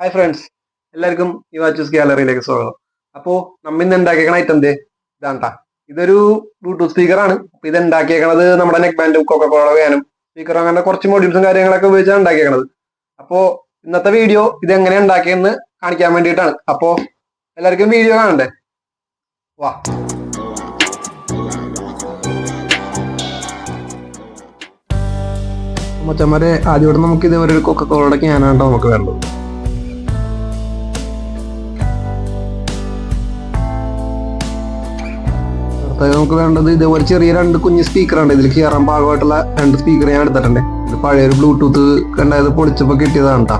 Hi friends എല്ലാവർക്കും ഈ watches ഗാലറിയിലേക്ക് സ്വാഗതം. അപ്പോ നമ്മ ഇന്ന് ഉണ്ടാക്കിയേക്കണ ഐറ്റം എന്തേ ഇതാണ്ട ഇതൊരു ബ്ലൂടൂത്ത് സ്പീക്കറാണ് അപ്പൊ ഇത് ഉണ്ടാക്കിയേക്കണത് നമ്മുടെ നെക്ക് ബാൻഡും കൊക്കക്കോള വേനും സ്പീക്കർ അങ്ങനെ കുറച്ച് മോഡ്യൂൾസും കാര്യങ്ങളൊക്കെ ഉപയോഗിച്ചാണ് ഉണ്ടാക്കിയേക്കണത് അപ്പോ ഇന്നത്തെ വീഡിയോ ഇത് എങ്ങനെ ഉണ്ടാക്കിയെന്ന് കാണിക്കാൻ വേണ്ടിയിട്ടാണ്. അപ്പോ എല്ലാവർക്കും വീഡിയോ കാണണ്ടേ? വാ. മച്ചന്മാരെ ഇവിടെ നമുക്ക് ഇതേപോലെ ഒരു കൊക്ക കൊക്കക്കോളയുടെ ക്യാനാണ് നമുക്ക് വേണ്ടത്. നമുക്ക് വേണ്ടത് ഇതേപോലെ ചെറിയ രണ്ട് കുഞ്ഞ് സ്പീക്കറാണ് ഇതിൽ കയറാൻ പാകമായിട്ടുള്ള രണ്ട് സ്പീക്കർ ഞാൻ എടുത്തിട്ടുണ്ട്. ഇത് പഴയ ഒരു ബ്ലൂടൂത്ത് കണ്ടായത് പൊളിച്ചപ്പോൾ കിട്ടിയതാണ് കേട്ടോ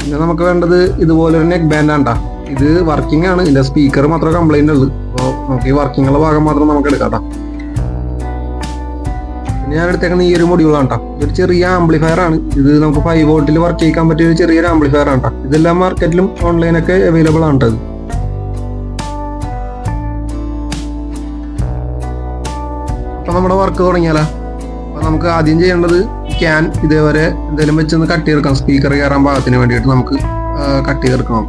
പിന്നെ നമുക്ക് വേണ്ടത് ഇതുപോലെ ഒരു നെക്ക് ബാൻഡ് ആണ് ഇത് വർക്കിംഗ് ആണ്. ഇതിന്റെ സ്പീക്കർ മാത്രമേ കംപ്ലൈന്റ് ഉള്ളൂ. അപ്പോൾ നമുക്ക് ഈ വർക്കിംഗ് ഉള്ള ഭാഗം മാത്രം നമുക്ക് എടുക്കാം ഞാൻ എടുത്തേക്കുന്ന ഈ ഒരു മൊഡ്യൂളാണ് കേട്ടോ ഒരു ചെറിയ ആംപ്ലിഫയർ ആണ്. ഇത് നമുക്ക് ഫൈവ് വോൾട്ടിൽ വർക്ക് ചെയ്യിക്കാൻ പറ്റിയ ഒരു ചെറിയൊരു ആംപ്ലിഫയർ ആണ് കേട്ടോ ഇതെല്ലാം മാർക്കറ്റിലും ഓൺലൈനൊക്കെ അവൈലബിൾ ആണ് ട്ടോ ഇത്. അപ്പൊ നമ്മുടെ വർക്ക് തുടങ്ങിയാലോ. അപ്പൊ നമുക്ക് ആദ്യം ചെയ്യേണ്ടത് ക്യാൻ ഇതേവരെ എന്തെങ്കിലും വെച്ചൊന്ന് കട്ട് ചെയ്തെടുക്കാം സ്പീക്കർ കയറാൻ പാകത്തിന് വേണ്ടിയിട്ട് നമുക്ക് കട്ട് ചെയ്തെടുക്കണം.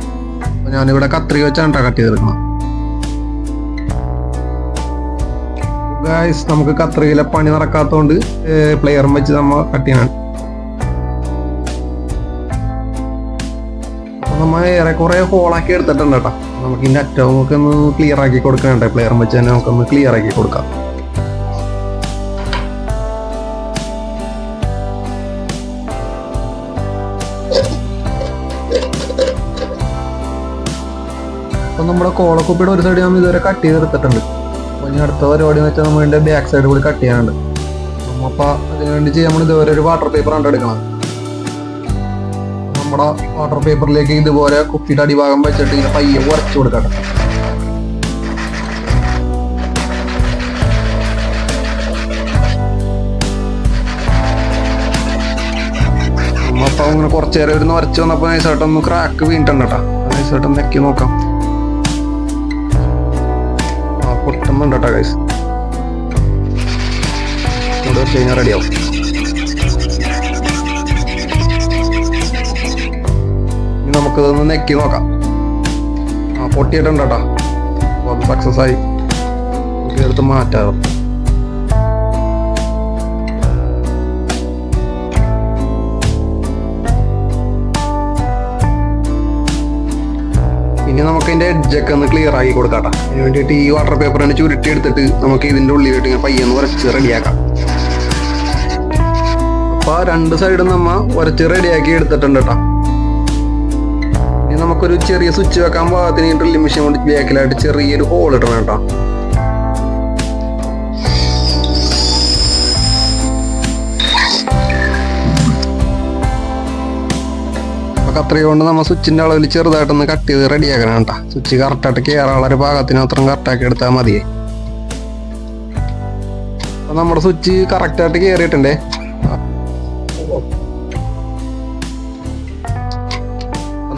അപ്പൊ ഞാനിവിടെ കത്രിക വെച്ചാണ് കേട്ടോ കട്ട് ചെയ്തെടുക്കണം ഗായ്സ് നമുക്ക് കത്രയിലെ പണി നടക്കാത്തതുകൊണ്ട് പ്ലെയറും വെച്ച് നമ്മൾ കട്ട് ചെയ്യണം. നമ്മൾ നമ്മ ഏറെക്കുറെ ഹോളാക്കി എടുത്തിട്ടുണ്ട് കേട്ടോ. നമുക്ക് ഇതിന്റെ അറ്റവും ഒക്കെ ഒന്ന് ക്ലിയർ ആക്കി കൊടുക്കണ്ടേ പ്ലെയർ വെച്ച് തന്നെ നമുക്കൊന്ന് ക്ലിയർ ആക്കി കൊടുക്കാം. അപ്പൊ നമ്മുടെ കോളക്കുപ്പിയുടെ ഒരു സൈഡ് നമ്മൾ ഇതുവരെ കട്ട് ചെയ്തെടുത്തിട്ടുണ്ട്. ഇനി അടുത്ത പരിപാടി എന്ന് വെച്ചാൽ നമ്മൾ ഇതിന്റെ ബാക്ക് സൈഡ് കൂടി കട്ട് ചെയ്യാനുണ്ട്. അപ്പൊ അതിന് വേണ്ടി നമ്മൾ ഇതുവരെ ഒരു വാട്ടർ പേപ്പർ ആണ് നമ്മുടെ വാട്ടർ പേപ്പറിലേക്ക് ഇതുപോലെ കുപ്പിയുടെ അടിഭാഗം വെച്ചിട്ട് ഇങ്ങനെ പയ്യെ ഉറച്ചു കൊടുക്കണം അപ്പൊ അങ്ങനെ കുറച്ചു ഒരു വരച്ച് വന്നപ്പോ നൈസായിട്ടൊന്ന് ക്രാക്ക് വീണിട്ടുണ്ട് കേട്ടോ. നൈസായിട്ടൊന്ന് നെക്കി നോക്കാം. പൊട്ടുന്നുണ്ട് കേട്ടോ ഗൈസ് ഇവിടെ കഴിഞ്ഞാൽ റെഡിയാവും ഇനി നമുക്കിതൊന്ന് നെക്കി നോക്കാം. ആ പൊട്ടിയിട്ടുണ്ട് കേട്ടോ അപ്പോൾ അത് സക്സസ് ആയി. എടുത്ത് മാറ്റാം. ഇനി നമുക്ക് അതിന്റെ എഡ്ജൊക്കെ ഒന്ന് ക്ലിയർ ആക്കി കൊടുക്കാം ട്ടാ. അതിന് വേണ്ടിയിട്ട് ഈ വാട്ടർ പേപ്പറിനെ ചുരുട്ടി എടുത്തിട്ട് നമുക്ക് ഇതിന്റെ ഉള്ളിലിട്ട് ഇങ്ങനെ പയ്യെന്ന് വരച്ച് റെഡിയാക്കാം അപ്പൊ രണ്ട് സൈഡും നമ്മ വരച്ച് റെഡിയാക്കി എടുത്തിട്ടുണ്ട് കേട്ടോ ഇനി നമുക്കൊരു ചെറിയ സ്വിച്ച് വെക്കാൻ പാകത്തിന് ഡ്രില്ലിംഗ് മെഷീൻ കൊണ്ട് ബാക്കിലായിട്ട് ചെറിയൊരു ഹോൾ ഇടണം കേട്ടോ അപ്പൊ കത്രിക കൊണ്ട് നമ്മൾ സ്വിച്ചിന്റെ അളവിൽ ചെറുതായിട്ടൊന്ന് കട്ട് ചെയ്ത് റെഡിയാക്കണം കേട്ടോ. സ്വിച്ച് കറക്റ്റായിട്ട് കയറാനുള്ള ഒരു ഭാഗത്തിന് മാത്രം കറക്റ്റാക്കി എടുത്താൽ മതി. അപ്പൊ നമ്മുടെ സ്വിച്ച് കറക്റ്റായിട്ട് കയറിയിട്ടുണ്ടേ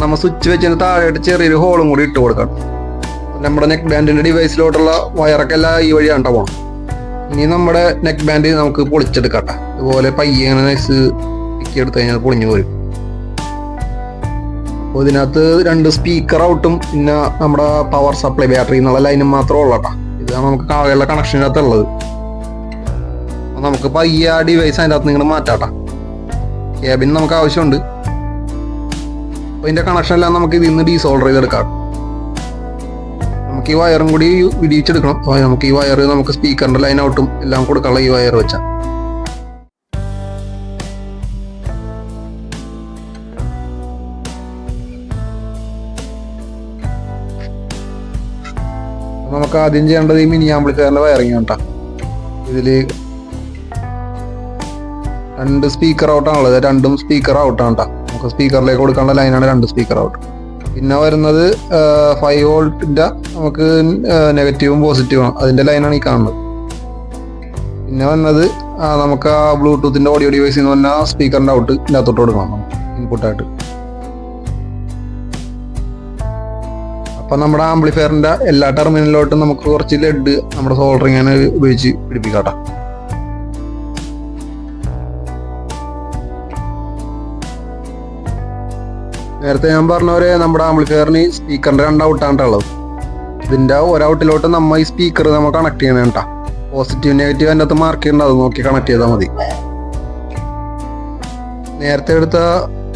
നമ്മൾ സ്വിച്ച് വെച്ചതിന് താഴെയായിട്ട് ചെറിയൊരു ഹോളും കൂടി ഇട്ട് കൊടുക്കണം നമ്മുടെ നെക്ക് ബാൻഡിന്റെ ഡിവൈസിലോട്ടുള്ള വയറൊക്കെ എല്ലാം ഈ വഴി കണ്ട പോണം. ഇനി നമ്മുടെ നെക്ക് ബാൻഡ് നമുക്ക് പൊളിച്ചെടുക്കട്ടെ ഇതുപോലെ പയ്യെ നൈസ് എടുത്തു കഴിഞ്ഞാൽ പൊളിഞ്ഞു പോരും. അപ്പോൾ ഇതിനകത്ത് രണ്ട് സ്പീക്കർ ഔട്ടും പിന്നെ നമ്മുടെ പവർ സപ്ലൈ ബാറ്ററി എന്നുള്ള ലൈനും മാത്രമേ ഉള്ളൂ കേട്ടോ ഇതാണ് നമുക്ക് കാവയുള്ള കണക്ഷനകത്ത് ഉള്ളത് നമുക്ക് പയ്യ ഡിവൈസ് അതിന്റെ അകത്ത് നിങ്ങൾ മാറ്റാട്ടാ ക്യാബിൻ നമുക്ക് ആവശ്യമുണ്ട്. അപ്പോൾ ഇതിന്റെ കണക്ഷൻ എല്ലാം നമുക്ക് ഇതിൽ നിന്ന് ഡീസോൾഡർ ചെയ്തെടുക്കാം. നമുക്ക് ഈ വയറും കൂടി വിടിയിച്ചെടുക്കണം നമുക്ക് ഈ വയർ നമുക്ക് സ്പീക്കറിന്റെ ലൈൻ ഔട്ടും എല്ലാം കൊടുക്കാനുള്ള ഈ വയർ വെച്ചാൽ നമുക്ക് ആദ്യം ചെയ്യേണ്ടത് ഈ മിനി ആംപ്ലിഫയറിന്റെ വയറിങ് കേട്ടോ. ഇതിൽ രണ്ട് സ്പീക്കർ ഔട്ടാണുള്ളത് രണ്ടും സ്പീക്കർ ഔട്ടാണ് കേട്ടോ. നമുക്ക് സ്പീക്കറിലേക്ക് കൊടുക്കാനുള്ള ലൈനാണ് രണ്ട് സ്പീക്കർ ഔട്ട് പിന്നെ വരുന്നത് ഫൈവ് വോൾട്ടിന്റെ നമുക്ക് നെഗറ്റീവും പോസിറ്റീവും അതിന്റെ ലൈനാണ് ഈ കാണുന്നത്. പിന്നെ വന്നത് നമുക്ക് ആ ബ്ലൂടൂത്തിന്റെ ഓഡിയോ ഡിവൈസ് എന്ന് പറഞ്ഞാൽ സ്പീക്കറിന്റെ ഔട്ട് ഇതിനകത്തോട്ട് കൊടുക്കണം. ഇൻപുട്ടായിട്ട് അപ്പം നമ്മുടെ ആംപ്ലിഫയറിന്റെ എല്ലാ ടെർമിനലിലോട്ടും നമുക്ക് കുറച്ച് ലെഡ് നമ്മുടെ സോൾഡറിങ് അങ്ങനെ ഉപയോഗിച്ച് പിടിപ്പിക്കാട്ടോ. നേരത്തെ ഞാൻ പറഞ്ഞവരെ നമ്മുടെ ആംപ്ലിഫയറിന് സ്പീക്കറിന്റെ രണ്ട് ഔട്ടാണ്ടുള്ളത് ഇതിന്റെ ഒരൗട്ടിലോട്ട് നമ്മൾ ഈ സ്പീക്കർ നമ്മൾ കണക്ട് ചെയ്യണം കേട്ടോ. പോസിറ്റീവ് നെഗറ്റീവ് അതിന്റെ അകത്ത് മാർക്ക് ചെയ്യേണ്ട അത് നോക്കി കണക്ട് ചെയ്താൽ മതി. നേരത്തെ എടുത്ത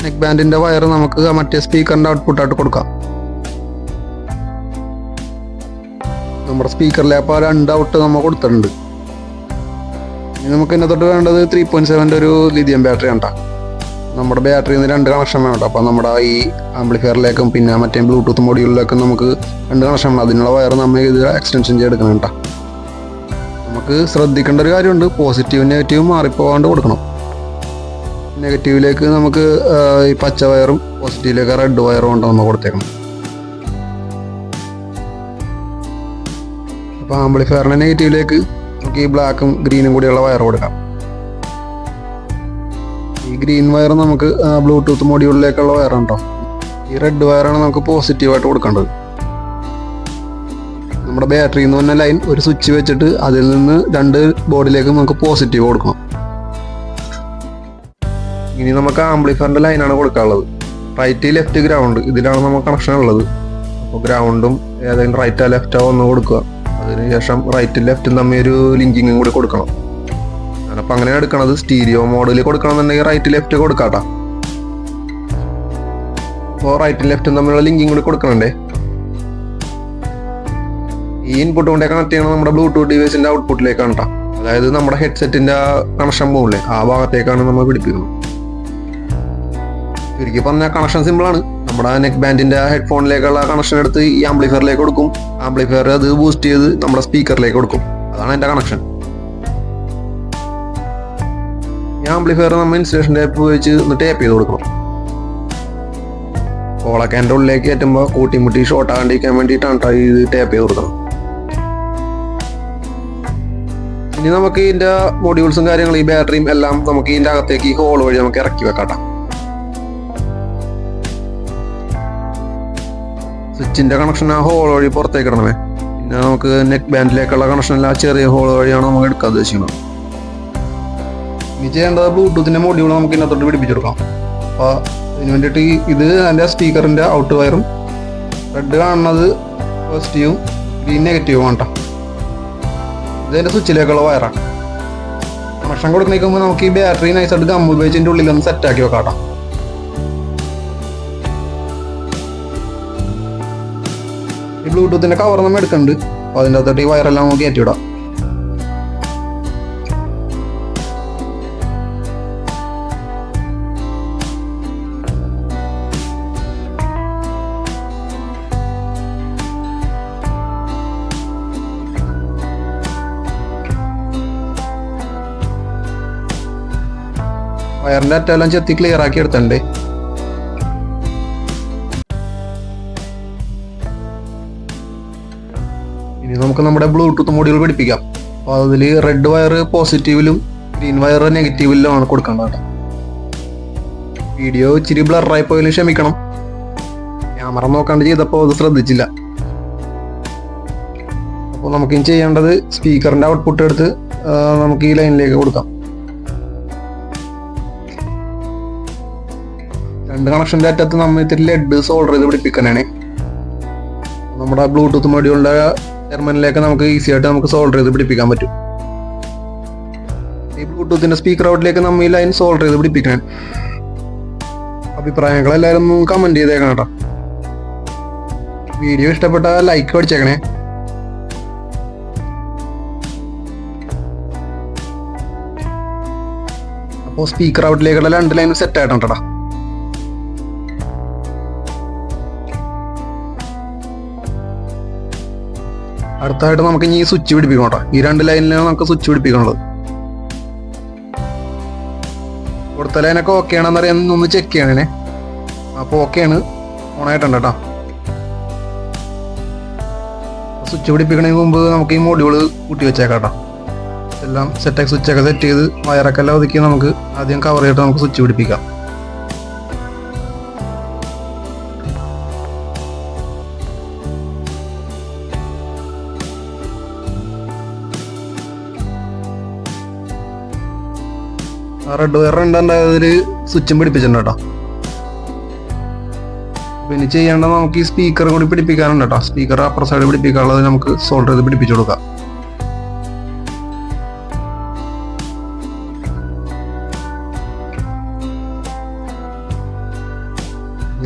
നെക്ക് ബാൻഡിന്റെ വയർ നമുക്ക് മറ്റേ സ്പീക്കറിന്റെ ഔട്ട്പുട്ടായിട്ട് കൊടുക്കാം. നമ്മുടെ സ്പീക്കറിലെ അപ്പോൾ രണ്ട് ഔട്ട് നമ്മൾ കൊടുത്തിട്ടുണ്ട്. ഇനി നമുക്ക് ഇതിനെ തൊട്ട് വേണ്ടത് ത്രീ പോയിന്റ് സെവന്റെ ഒരു ലിഥിയം ബാറ്ററി ആണ് ട്ടാ. നമ്മുടെ ബാറ്ററിയിൽ നിന്ന് രണ്ട് കണക്ഷൻ വേണം അപ്പോൾ നമ്മുടെ ഈ ആംപ്ലിഫയറിലേക്കും പിന്നെ മറ്റേ ബ്ലൂടൂത്ത് മോഡ്യൂളിലേക്കും നമുക്ക് രണ്ട് കണക്ഷൻ വേണം. അതിനുള്ള വയർ നമ്മൾ ഇത് എക്സ്റ്റൻഷൻ ചെയ്തെടുക്കണം കേട്ടോ നമുക്ക് ശ്രദ്ധിക്കേണ്ട ഒരു കാര്യമുണ്ട്. പോസിറ്റീവും നെഗറ്റീവും മാറിപ്പോകാണ്ട് കൊടുക്കണം. നെഗറ്റീവിലേക്ക് നമുക്ക് ഈ പച്ച വയറും പോസിറ്റീവിലേക്ക് റെഡ് വയറും കൊണ്ട് നമ്മൾ കൊടുത്തേക്കണം. അപ്പോൾ ആംപ്ലിഫയറിന്റെ നെഗറ്റീവിലേക്ക് നമുക്ക് ഈ ബ്ലാക്കും ഗ്രീനും കൂടിയുള്ള വയർ കൊടുക്കാം. ഈ ഗ്രീൻ വയർ നമുക്ക് ബ്ലൂടൂത്ത് മൊഡ്യൂളിലേക്കുള്ള ഉണ്ടോ? ഈ റെഡ് വയറാണ് നമുക്ക് പോസിറ്റീവായിട്ട് കൊടുക്കേണ്ടത്. നമ്മുടെ ബാറ്ററി എന്ന് പറഞ്ഞ ലൈൻ ഒരു സ്വിച്ച് വെച്ചിട്ട് അതിൽ നിന്ന് രണ്ട് ബോർഡിലേക്ക് നമുക്ക് പോസിറ്റീവ് കൊടുക്കണം. ഇനി നമുക്ക് ആംപ്ലിഫയറിന്റെ ലൈനാണ് കൊടുക്കാനുള്ളത്. റൈറ്റ് ലെഫ്റ്റ് ഗ്രൗണ്ട് ഇതിലാണ് നമുക്ക് കണക്ഷൻ ഉള്ളത്. അപ്പോൾ ഗ്രൗണ്ടും ഏതെങ്കിലും റൈറ്റോ ലെഫ്റ്റോ ഒന്ന് കൊടുക്കുക. അതിനുശേഷം റൈറ്റും ലെഫ്റ്റും തമ്മിൽ ഒരു ലിങ്കിങ്ങും കൂടി കൊടുക്കണം. ഞാനപ്പോൾ അങ്ങനെ എടുക്കണത് സ്റ്റീരിയോ മോഡലിൽ കൊടുക്കണമെന്നുണ്ടെങ്കിൽ റൈറ്റ് ലെഫ്റ്റ് കൊടുക്കാട്ടാ. അപ്പോൾ റൈറ്റും ലെഫ്റ്റും തമ്മിലുള്ള ലിങ്കിങ് കൂടി കൊടുക്കണണ്ടേ. ഈ ഇൻപുട്ട് കൊണ്ടേ കണക്ട് ചെയ്യണം നമ്മുടെ ബ്ലൂടൂത്ത് ഡിവൈസിന്റെ ഔട്ട്പുട്ടിലേക്കാണ് അതായത് നമ്മുടെ ഹെഡ്സെറ്റിന്റെ കണക്ഷൻ പോകില്ലേ ആ ഭാഗത്തേക്കാണ് നമ്മൾ പിടിപ്പിക്കുന്നത്. ചുരുക്കി പറഞ്ഞാൽ കണക്ഷൻ സിമ്പിൾ ആണ്. നമ്മുടെ നെക്ക് ബാൻഡിന്റെ ഹെഡ്ഫോണിലേക്കുള്ള കണക്ഷൻ എടുത്ത് ഈ ആംപ്ലിഫയറിലേക്ക് കൊടുക്കും. ആംപ്ലിഫയർ അത് ബൂസ്റ്റ് ചെയ്ത് നമ്മുടെ സ്പീക്കറിലേക്ക് കൊടുക്കും. അതാണ് എന്റെ കണക്ഷൻ ഈ ആംപ്ലിഫയർ നമ്മൾ ഇൻസ്റ്റലേഷൻ ടേപ്പ് ഉപയോഗിച്ച് ഒന്ന് ടേപ്പ് ചെയ്ത് കൊടുക്കണം. കോളൊക്കെ എന്റെ ഉള്ളിലേക്ക് കയറ്റുമ്പോൾ കൂട്ടിമുട്ടി ഷോർട്ട് ആകാണ്ടിരിക്കാൻ വേണ്ടിയിട്ടാണ് ട്രൈ ചെയ്ത് ടേപ്പ് ചെയ്ത് കൊടുക്കണം ഇനി നമുക്ക് ഇതിന്റെ മൊഡ്യൂൾസും കാര്യങ്ങളും ഈ ബാറ്ററിയും എല്ലാം നമുക്ക് ഇതിന്റെ അകത്തേക്ക് ഈ ഹോൾ വഴി നമുക്ക് ഇറക്കി വെക്കാട്ടാം. സ്വിച്ചിന്റെ കണക്ഷൻ ആ ഹോൾ വഴി പുറത്തേക്ക് ഇടണമേ. പിന്നെ നമുക്ക് നെക്ക് ബാൻഡിലേക്കുള്ള കണക്ഷൻ എല്ലാം ചെറിയ ഹോൾ വഴിയാണ് നമുക്ക് എടുക്കാൻ ഉദ്ദേശിക്കുന്നത്. ഇനി ചെയ്യേണ്ടത് ബ്ലൂടൂത്തിന്റെ മൊഡ്യൂൾ നമുക്ക് ഇതിനകത്തോട്ട് പിടിപ്പിച്ചെടുക്കാം. അപ്പോൾ ഇതിന് വേണ്ടിയിട്ട് ഇത് അതിന്റെ സ്പീക്കറിന്റെ ഔട്ട് വയറും റെഡ് കാണുന്നത് പോസിറ്റീവും ഗ്രീൻ നെഗറ്റീവും ആണ് ഇതിന്റെ സ്വിച്ചിലേക്കുള്ള വയറാണ് കണക്ഷൻ കൊടുക്കുന്നേക്കുമ്പോൾ നമുക്ക് ഈ ബാറ്ററി നൈസായിട്ട് ഗം ഉപയോഗിച്ചതിന്റെ ഉള്ളിലൊന്ന് സെറ്റാക്കി വെക്കാം ഈ ബ്ലൂടൂത്തിന്റെ കവർ നമ്മൾ എടുക്കുന്നുണ്ട് അപ്പോൾ അതിന്റെ അകത്തോട്ട് ഈ വയറെല്ലാം നമുക്ക് കയറ്റി വിടാം വയറിന്റെ അറ്റെല്ലാം ചെത്തി ക്ലിയർ ആക്കി എടുത്തണ്ടേ ഇനി നമുക്ക് നമ്മുടെ ബ്ലൂടൂത്ത് മോഡ്യൂൾ പിടിപ്പിക്കാം അപ്പോൾ അതിൽ റെഡ് വയർ പോസിറ്റീവിലും ഗ്രീൻ വയർ നെഗറ്റീവിലും ആണ് കൊടുക്കേണ്ടത് വീഡിയോ ഇച്ചിരി ബ്ലറായി പോയാലും ക്ഷമിക്കണം. ക്യാമറ നോക്കാണ്ട് ചെയ്തപ്പോൾ അത് ശ്രദ്ധിച്ചില്ല. അപ്പോൾ നമുക്ക് ഇനി ചെയ്യേണ്ടത് സ്പീക്കറിന്റെ ഔട്ട്പുട്ട് എടുത്ത് നമുക്ക് ഈ ലൈനിലേക്ക് കൊടുക്കാം. രണ്ട് കണക്ഷന്റെ അറ്റത്ത് നമ്മൾ ഇത്തിരി ലെഡ് സോൾഡർ ചെയ്ത് പിടിപ്പിക്കാനാണ്. നമ്മുടെ ബ്ലൂടൂത്ത് മൊഡ്യൂളിന്റെ ടെർമിനലിലേക്ക് നമുക്ക് ഈസി ആയിട്ട് നമുക്ക് സോൾഡർ ചെയ്ത് പിടിപ്പിക്കാൻ പറ്റും. ഈ ബ്ലൂടൂത്തിന്റെ സ്പീക്കർ ഔട്ടിലേക്ക് നമ്മൾ ഈ ലൈൻ സോൾഡർ ചെയ്ത് പിടിപ്പിക്കണം അഭിപ്രായങ്ങൾ എല്ലാവരും കമന്റ് ചെയ്തേക്കണം കേട്ടോ. വീഡിയോ ഇഷ്ടപ്പെട്ട ലൈക്ക് അടിച്ചേക്കണേ. അപ്പോൾ സ്പീക്കർ ഔട്ടിലേക്കുള്ള രണ്ട് ലൈനും സെറ്റ് ആയിട്ടുണ്ടടാ അടുത്തായിട്ട് നമുക്ക് ഇനി സ്വിച്ച് പിടിപ്പിക്കണം കേട്ടോ. ഈ രണ്ട് ലൈനിലാണ് നമുക്ക് സ്വിച്ച് പിടിപ്പിക്കണത്. കൊടുത്ത ലൈനൊക്കെ ഓക്കെ ആണെന്ന് അറിയാൻ ഒന്ന് ചെക്ക് ചെയ്യണേ അപ്പോൾ ഓക്കെയാണ് ഓണായിട്ടുണ്ട് കേട്ടോ. സ്വിച്ച് പിടിപ്പിക്കണതിന് മുമ്പ് നമുക്ക് ഈ മോഡ്യൂൾ കൂട്ടി വെച്ചേക്കാം കേട്ടോ. എല്ലാം സെറ്റാക്കി സ്വിച്ചൊക്കെ സെറ്റ് ചെയ്ത് വയറൊക്കെ എല്ലാം ഒതുക്കി നമുക്ക് ആദ്യം കവർ ചെയ്തിട്ട് നമുക്ക് സ്വിച്ച് പിടിപ്പിക്കാം. റെഡ് വയർ ഉണ്ടായതിൽ സ്വിച്ചും പിടിപ്പിച്ചിട്ടുണ്ട് കേട്ടോ പിന്നെ ചെയ്യേണ്ടത് നമുക്ക് ഈ സ്പീക്കർ കൂടി പിടിപ്പിക്കാനുണ്ട് കേട്ടോ സ്പീക്കർ അപ്പുറ സൈഡ് പിടിപ്പിക്കാനുള്ളത് നമുക്ക് സോൾഡർ ചെയ്ത് പിടിപ്പിച്ചു കൊടുക്കാം.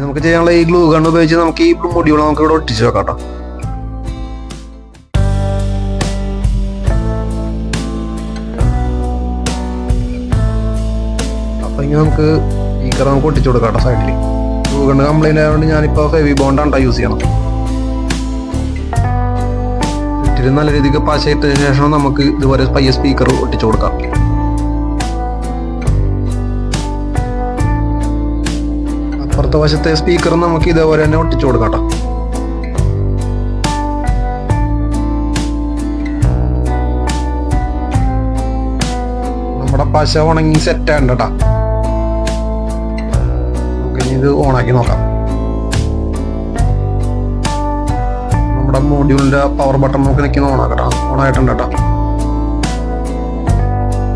നമുക്ക് ചെയ്യാനുള്ള ഈ ഗ്ലൂ ഗൺ ഉപയോഗിച്ച് നമുക്ക് ഈ മൊഡ്യൂൾ നമുക്ക് ഇവിടെ ഒട്ടിച്ചു വെക്കാം കേട്ടോ ഇനി നമുക്ക് ഈ കറ നമുക്ക് ഒട്ടിച്ചു കൊടുക്കാം കേട്ടോ സൈഡിൽ ഗ്ലൂ കംപ്ലൈന്റ് ആയതുകൊണ്ട് ഞാനിപ്പോൾ ഹെവി ബോണ്ടാണ് യൂസ് ചെയ്യണം. ചുറ്റിലും നല്ല രീതിക്ക് പശയിട്ട ശേഷം നമുക്ക് ഇതുപോലെ പയ്യ സ്പീക്കർ ഒട്ടിച്ചു കൊടുക്കാം. അപ്പുറത്തെ വശത്തെ സ്പീക്കർ നമുക്ക് ഇതേപോലെ തന്നെ ഒട്ടിച്ചു കൊടുക്കാം കേട്ടോ. നമ്മുടെ പശ ഉണങ്ങി സെറ്റ് ഇനി ഇത് ഓണാക്കി നോക്കാം. നമ്മുടെ മോഡ്യൂളിന്റെ പവർ ബട്ടൺ നമുക്ക് നിൽക്കുന്ന ഓണാക്കട്ടോ. ഓണായിട്ടുണ്ട് കേട്ടോ.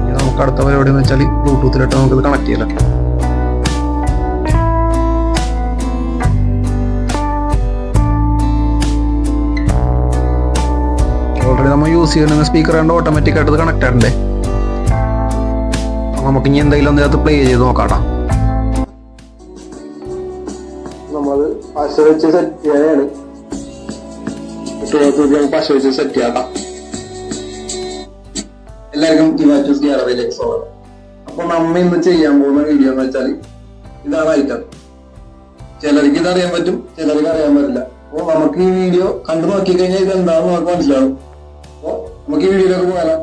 ഇനി നമുക്ക് അടുത്ത പരിപാടി എന്ന് വെച്ചാൽ ബ്ലൂടൂത്തിലിട്ട് ഇത് കണക്ട് ചെയ്യാം ഓൾറെഡി നമ്മൾ യൂസ് ചെയ്യുന്ന സ്പീക്കർ ആയതുകൊണ്ട് ഓട്ടോമാറ്റിക് ആയിട്ട് കണക്ട് ആയിട്ടുണ്ട്. നമുക്ക് ഇനി എന്തെങ്കിലും പ്ലേ ചെയ്ത് നോക്കാം പശ വെച്ച് സെറ്റ് ചെയ്യാനാണ് പശ വെച്ച് സെറ്റ് ചെയ്യാം എല്ലാവർക്കും ഇവാറ്റൂസ് ഗ്യാലറിയിലേക്ക് അപ്പൊ നമ്മ ഇന്ന് ചെയ്യാൻ പോകുന്ന വീഡിയോ എന്ന് വെച്ചാൽ ഇതാണ് ഐറ്റം ചിലർക്ക് ഇത് അറിയാൻ പറ്റും ചിലർക്ക് അറിയാൻ പറ്റില്ല. അപ്പൊ നമുക്ക് ഈ വീഡിയോ കണ്ടു നോക്കി കഴിഞ്ഞാൽ ഇത് എന്താണെന്ന് നമുക്ക് മനസ്സിലാവും. അപ്പൊ നമുക്ക് ഈ വീഡിയോയിലേക്ക് പോകാം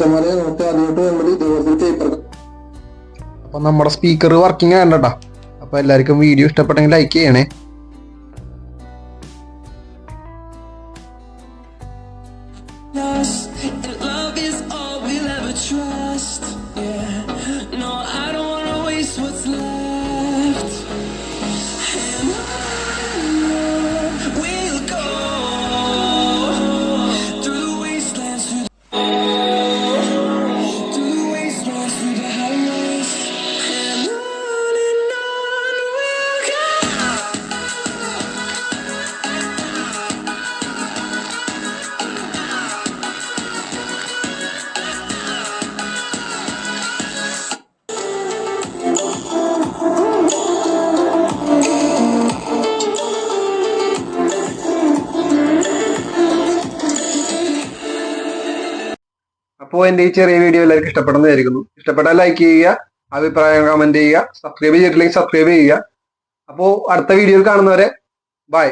മച്ചന്മാരെ നമുക്ക് ആദ്യമായിട്ട് വേണ്ടത് ഇതുപോലത്തെ പേപ്പർ അപ്പൊ നമ്മുടെ സ്പീക്കർ വർക്കിംഗ് ആകണ്ടട്ടാ അപ്പൊ എല്ലാവർക്കും വീഡിയോ ഇഷ്ടപ്പെട്ടെങ്കിൽ ലൈക്ക് ചെയ്യണേ. അപ്പോൾ എന്റെ ഈ ചെറിയ വീഡിയോ എല്ലാവർക്കും ഇഷ്ടപ്പെടുന്നതായിരിക്കുന്നു. ഇഷ്ടപ്പെട്ടാൽ ലൈക്ക് ചെയ്യുക അഭിപ്രായം കമന്റ് ചെയ്യുക സബ്സ്ക്രൈബ് ചെയ്തിട്ടില്ലെങ്കിൽ സബ്സ്ക്രൈബ് ചെയ്യുക. അപ്പോൾ അടുത്ത വീഡിയോയിൽ കാണുന്നവരെ ബൈ